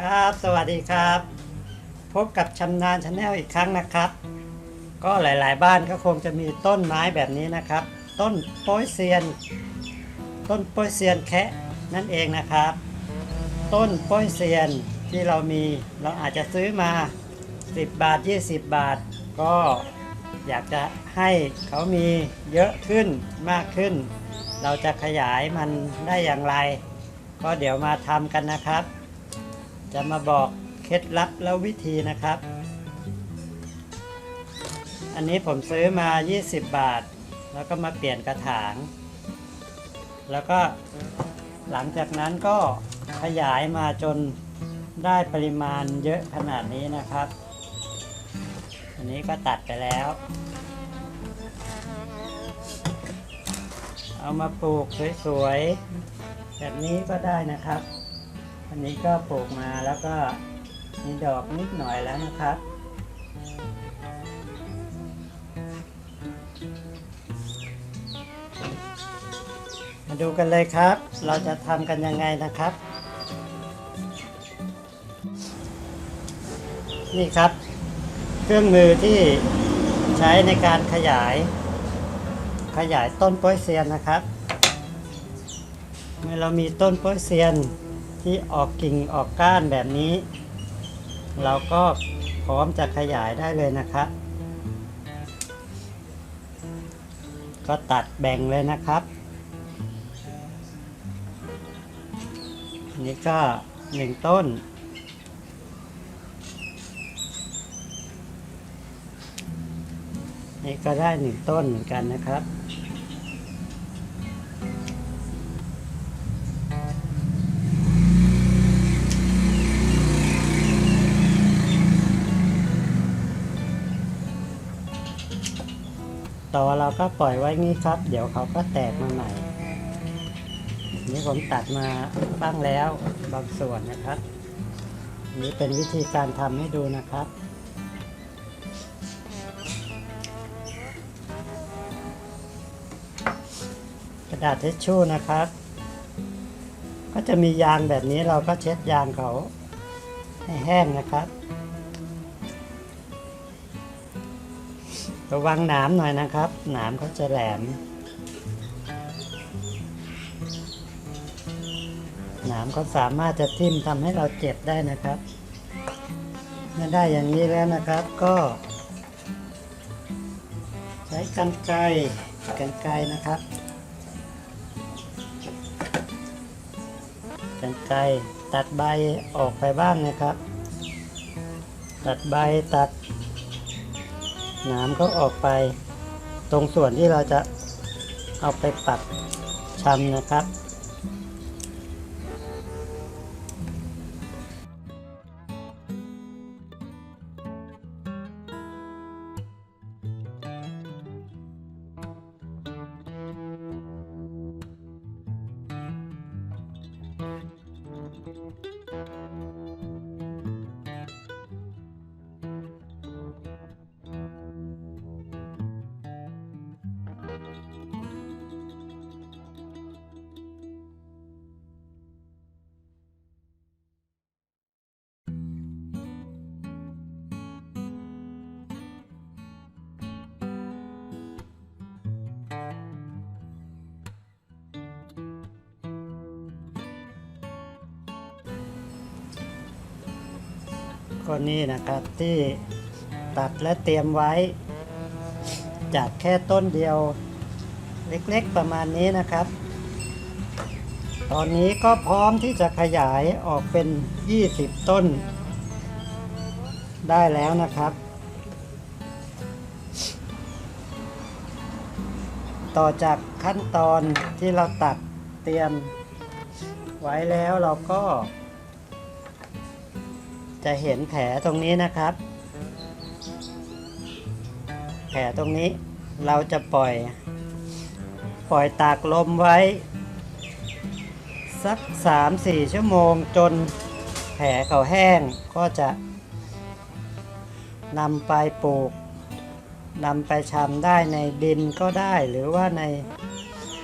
ครับ สวัสดีครับ พบกับชำนาญชาแนลอีกครั้งนะครับ ก็หลายๆ บ้านก็คงจะมีต้นไม้แบบนี้นะครับ ต้นโป้ยเซียน ต้นโป้ยเซียนแคะนั่นเองนะครับ ต้นโป้ยเซียนที่เรามีเราอาจจะซื้อมา 10 บาท 20 บาท ก็อยากจะให้เขามีเยอะขึ้นมากขึ้น เราจะขยายมันได้อย่างไร ก็เดี๋ยวมาทำกันนะครับ จะมาบอกเคล็ดลับแล้ววิธีนะครับ อันนี้ผมซื้อมา 20 บาท แล้วก็มาเปลี่ยนกระถาง แล้วก็หลังจากนั้นก็ขยายมาจนได้ปริมาณเยอะขนาดนี้นะครับ อันนี้ก็ตัดไปแล้ว เอามาปลูกสวยๆ แบบนี้ก็ได้นะครับ อันนี้ก็ปลูกมาแล้วก็มีดอกนิดหน่อยแล้วนะครับ มาดูกันเลยครับ เราจะทำกันยังไงนะครับ นี่ครับ เครื่องมือที่ใช้ในการขยาย ขยายต้นป้ยเซียนนะครับ เมื่อเรามีต้นป้ยเซียน ที่ออกกิ่งออกก้านแบบนี้ เราก็พร้อมจะขยายได้เลยนะครับ ก็ตัดแบ่งเลยนะครับนนี้ก็หนึ่งต้น นี่ก็ได้หนึ่งต้นเหมือนกันนะครับ ต่อเราก็ปล่อยไว้งี้ครับ เดี๋ยวเขาก็แตกมาใหม่ นี่ผมตัดมาบ้างแล้วบางส่วนนะครับ นี่เป็นวิธีการทำให้ดูนะครับกระดาษทิชชู่นะครับ ก็จะมียางแบบนี้เราก็เช็ดยางเขาให้แห้งนะครับ ระวังหนามหน่อยนะครับ หนามเขาจะแหลม หนามเขาสามารถจะทิ่มทำให้เราเจ็บได้นะครับ เมื่อได้อย่างนี้แล้วนะครับก็ ใช้กันไกรกันไกรนะครับกันไกรตัดใบออกไปบ้างนะครับ ตัดใบตัด หนามก็ออกไป ตรงส่วนที่เราจะเอาไปปัดชำนะครับ ก็นี่นะครับที่ตัดและเตรียมไว้ จากแค่ต้นเดียว เล็กๆประมาณนี้นะครับ ตอนนี้ก็พร้อมที่จะขยายออกเป็น 20 ต้น ได้แล้วนะครับ ต่อจากขั้นตอนที่เราตัดเตรียมไว้แล้วเราก็ จะเห็นแผลตรงนี้นะครับ แผลตรงนี้เราจะปล่อย ปล่อยตากลมไว้ สัก 3-4 ชั่วโมงจนแผลเขาแห้งก็จะนำไปปลูกนำไปชำได้ในดินก็ได้ หรือว่าใน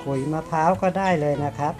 ขุยมะพร้าวก็ได้เลยนะครับ